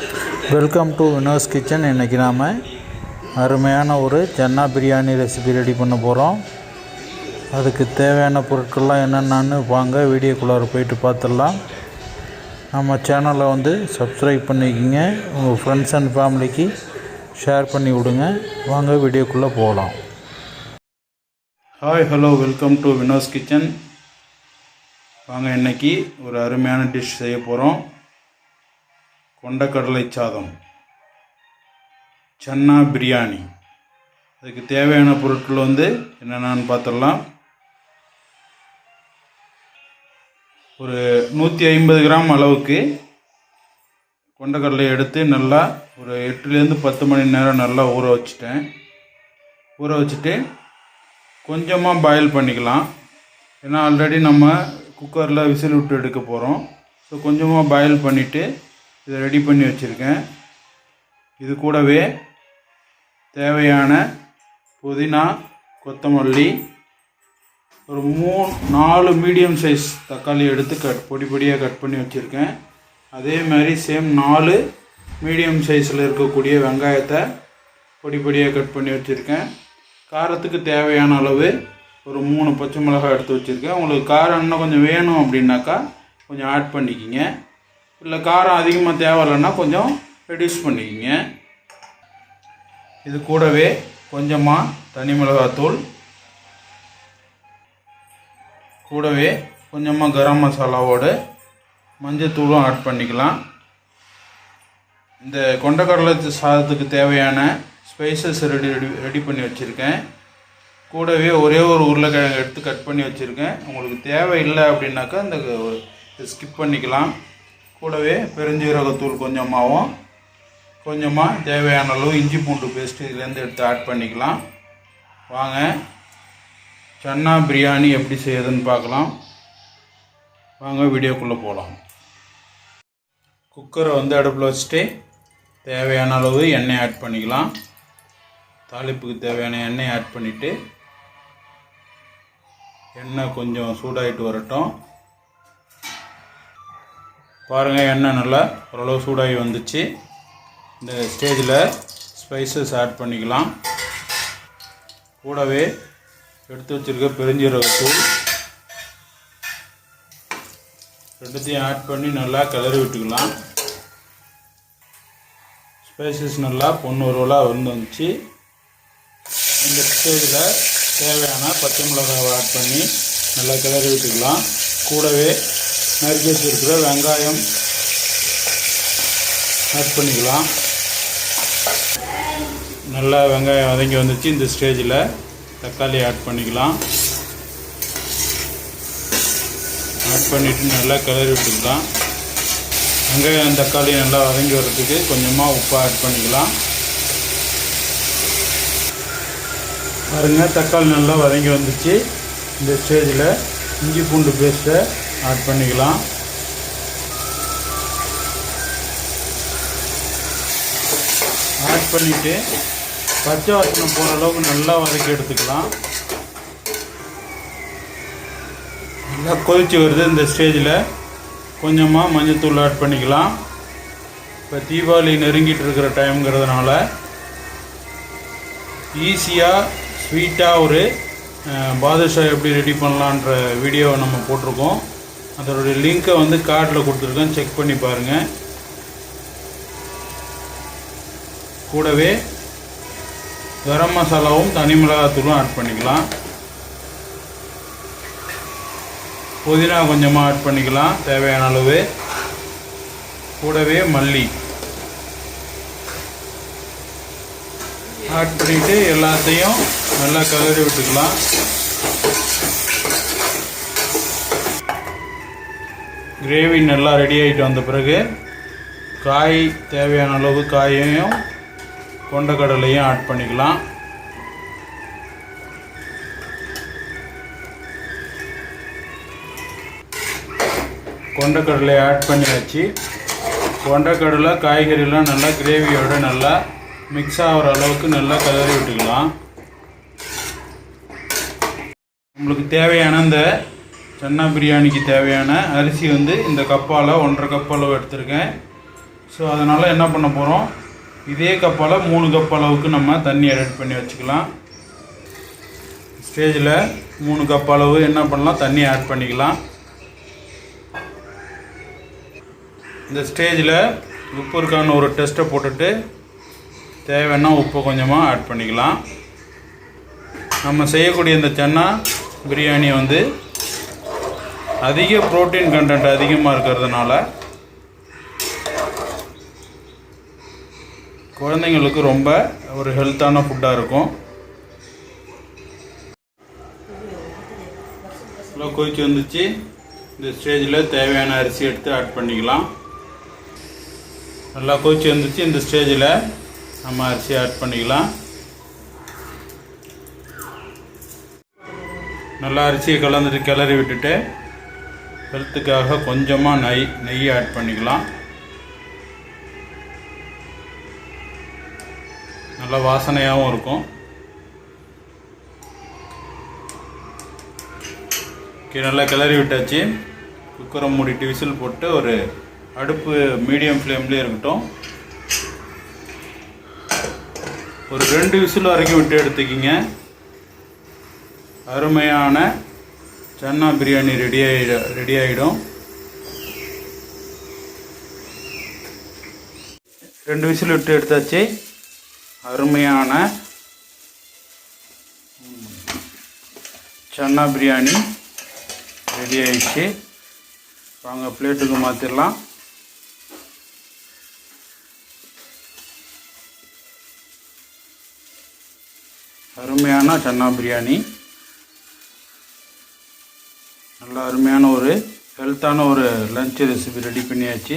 Welcome to Vino's kitchen இன்றைக்கி நாம் அருமையான ஒரு சென்னா பிரியாணி ரெசிபி ரெடி பண்ண போகிறோம் அதுக்கு தேவையான பொருட்கள்லாம் என்னென்னு வாங்க வீடியோக்குள்ளார போயிட்டு பார்த்துடலாம் நம்ம சேனலை வந்து சப்ஸ்கிரைப் பண்ணிக்கோங்க. உங்கள் ஃப்ரெண்ட்ஸ் அண்ட் ஃபேமிலிக்கு ஷேர் பண்ணி விடுங்க. வாங்க வீடியோக்குள்ளே போகலாம் hi hello welcome to Vino's kitchen வாங்க இன்னைக்கு ஒரு அருமையான டிஷ் செய்ய போகிறோம் கொண்டக்கடலை சாதம். சன்னா பிரியாணி. அதுக்கு தேவையான பொருட்கள் வந்து என்னென்னு பார்த்துடலாம். ஒரு நூற்றி ஐம்பது கிராம் அளவுக்கு கொண்டக்கடலை எடுத்து நல்லா ஒரு எட்டுலேருந்து பத்து மணி நேரம் நல்லா ஊற வச்சுட்டேன். ஊற வச்சுட்டு கொஞ்சமாக பாயில் பண்ணிக்கலாம். ஏன்னா ஆல்ரெடி நம்ம குக்கரில் விசில் விட்டு எடுக்க போகிறோம் ஸோ கொஞ்சமாக பாயில் பண்ணிவிட்டு இதை ரெடி பண்ணி வச்சுருக்கேன். இது கூடவே தேவையான புதினா கொத்தமல்லி ஒரு மூணு நாலு மீடியம் சைஸ் தக்காளி எடுத்து கட் பொடி பொடியாக கட் பண்ணி வச்சுருக்கேன். அதே மாதிரி சேம் நாலு மீடியம் சைஸில் இருக்கக்கூடிய வெங்காயத்தை பொடி பொடியாக கட் பண்ணி வச்சுருக்கேன். காரத்துக்கு தேவையான அளவு ஒரு மூணு பச்சை மிளகாய் எடுத்து வச்சுருக்கேன். உங்களுக்கு காரம் இன்னும் கொஞ்சம் வேணும் அப்படின்னாக்கா கொஞ்சம் ஆட் பண்ணிக்கிங்க. இல்லை காரம் அதிகமாக தேவையில்லைன்னா கொஞ்சம் ரெடியூஸ் பண்ணிக்கிங்க. இது கூடவே கொஞ்சமாக தனி மிளகாத்தூள் கூடவே கொஞ்சமாக கரம் மசாலாவோடு மஞ்சத்தூளும் ஆட் பண்ணிக்கலாம். இந்த கொண்டக்கடலை சாதத்துக்கு தேவையான ஸ்பைசஸ் ரெடி ரெடி ரெடி பண்ணி வச்சுருக்கேன். கூடவே ஒரே ஒரு உருளைக்கிழங்கு எடுத்து கட் பண்ணி வச்சுருக்கேன். உங்களுக்கு தேவையில்லை அப்படின்னாக்கா இந்த ஸ்கிப் பண்ணிக்கலாம். கூடவே பெருஞ்சீரகத்தூள் கொஞ்சமாகவும் கொஞ்சமாக தேவையான அளவு இஞ்சி பூண்டு பேஸ்ட்டு இதுலேருந்து எடுத்து ஆட் பண்ணிக்கலாம். வாங்க சன்னா பிரியாணி எப்படி செய்யுதுன்னு பார்க்கலாம். வாங்க வீடியோக்குள்ளே போகலாம் குக்கரை வந்து அடுப்பில் வச்சுட்டு தேவையான அளவு எண்ணெய் ஆட் பண்ணிக்கலாம். தாளிப்புக்கு தேவையான எண்ணெய் ஆட் பண்ணிவிட்டு எண்ணெய் கொஞ்சம் சூடாகிட்டு வரட்டும். பாருங்கள் எண்ணெய் நல்லா ஓரளவு சூடாகி வந்துச்சு. இந்த ஸ்டேஜில் ஸ்பைசஸ் ஆட் பண்ணிக்கலாம். கூடவே எடுத்து வச்சுருக்க பெருஞ்சீரகத்தூள். ரெண்டுத்தையும் ஆட் பண்ணி நல்லா கிளறி விட்டுக்கலாம். ஸ்பைசஸ் நல்லா பொண்ணூறுவலாக வந்துச்சு. இந்த ஸ்டேஜில் தேவையான பச்சை மிளகாவை ஆட் பண்ணி நல்லா கிளறி விட்டுக்கலாம். கூடவே நறுக்கி வச்சுருக்கிற வெங்காயம் ஆட் பண்ணிக்கலாம். நல்லா வெங்காயம் வதங்கி வந்துச்சு இந்த ஸ்டேஜில். தக்காளி ஆட் பண்ணிக்கலாம். ஆட் பண்ணிவிட்டு நல்லா கிளறி விட்டுக்கலாம். வெங்காயம் தக்காளி நல்லா வதங்கி வர்றதுக்கு கொஞ்சமாக உப்பு ஆட் பண்ணிக்கலாம். பாருங்கள் தக்காளி நல்லா வதங்கி வந்துச்சு. இந்த ஸ்டேஜில் இஞ்சி பூண்டு பேஸ்ட்டை ஆட் பண்ணிக்கலாம். ஆட் பண்ணிவிட்டு பச்சை வாசனை போகிற அளவுக்கு நல்லா வதக்கி எடுத்துக்கலாம். நல்லா கொதிச்சு வருது இந்த ஸ்டேஜில் கொஞ்சமாக மஞ்சத்தூள் ஆட் பண்ணிக்கலாம். இப்போ தீபாவளி நெருங்கிட்டு இருக்கிற டைம்ங்கிறதுனால ஈஸியாக ஸ்வீட்டாக ஒரு பாதுஷா எப்படி ரெடி பண்ணலான்ற வீடியோவை நம்ம போட்டிருக்கோம். அதனுடைய லிங்க்கை வந்து கார்டில் கொடுத்துருக்கேன். செக் பண்ணி பாருங்கள் கூடவே கரம் மசாலாவும் தனி மிளகாத்தூளும் ஆட் பண்ணிக்கலாம். புதினா கொஞ்சமாக ஆட் பண்ணிக்கலாம். தேவையான அளவு. கூடவே மல்லி. ஆட் பண்ணிவிட்டு எல்லாத்தையும் நல்லா கலரி விட்டுக்கலாம். கிரேவி நல்லா ரெடி ஆகிட்டு வந்த பிறகு காய் தேவையான அளவு காயையும் கொண்டக்கடலையும் ஆட் பண்ணிக்கலாம். கொண்டக்கடலை ஆட் பண்ணியாச்சு. கொண்டக்கடலை காய்கறிலாம் நல்லா கிரேவியோட நல்லா மிக்ஸ் ஆகிற அளவுக்கு நல்லா கலரி விட்டுக்கலாம். நம்மளுக்கு தேவையான அந்த சன்னா பிரியாணிக்கு தேவையான அரிசி வந்து இந்த கப்பால் ஒன்றரை கப் அளவு எடுத்திருக்கேன். ஸோ அதனால் என்ன பண்ண போகிறோம் இதே கப்பால் மூணு கப் அளவுக்கு நம்ம தண்ணி ஆட் பண்ணி வச்சுக்கலாம். ஸ்டேஜில் மூணு கப் அளவு என்ன பண்ணலாம்? தண்ணி ஆட் பண்ணிக்கலாம். இந்த ஸ்டேஜில் உப்பு இருக்கான்னு ஒரு டெஸ்ட்டை போட்டுட்டு தேவைன்னா உப்பு கொஞ்சமாக ஆட் பண்ணிக்கலாம். நம்ம செய்யக்கூடிய இந்த சென்னா பிரியாணி வந்து அதிக புரோட்டீன் கண்டென்ட் அதிகமாக இருக்கிறதுனால குழந்தைங்களுக்கு ரொம்ப ஒரு ஹெல்த்தான ஃபுட்டாக இருக்கும். நல்லா கொதிச்சு வந்துச்சு. இந்த ஸ்டேஜில் தேவையான அரிசி எடுத்து ஆட் பண்ணிக்கலாம். நல்லா கொதிச்சு வந்துச்சு. இந்த ஸ்டேஜில் நம்ம அரிசி ஆட் பண்ணிக்கலாம். நல்லா அரிசியை கலந்துட்டு கிளறி விட்டுட்டு ஹெல்த்துக்காக கொஞ்சமாக நெய் நெய் ஆட் பண்ணிக்கலாம். நல்லா வாசனையாகவும் இருக்கும். ஓகே நல்லா கிளறி விட்டாச்சு. குக்கரை மூடிட்டு விசில் போட்டு ஒரு அடுப்பு மீடியம் ஃப்ளேம்லேயே இருக்கட்டும். ஒரு ரெண்டு விசில் வரைக்கும் விட்டு எடுத்துக்கிங்க. அருமையான சன்னா பிரியாணி ரெடி ஆகிட ரெடி ஆகிடும் ரெண்டு விசில் விட்டு எடுத்தாச்சு. அருமையான சன்னா பிரியாணி ரெடி ஆயிடுச்சு. வாங்க பிளேட்டுக்கு மாற்றிடலாம் அருமையான சன்னா பிரியாணி. நல்ல அருமையான ஒரு ஹெல்த்தான ஒரு லஞ்ச் ரெசிபி ரெடி பண்ணியாச்சு.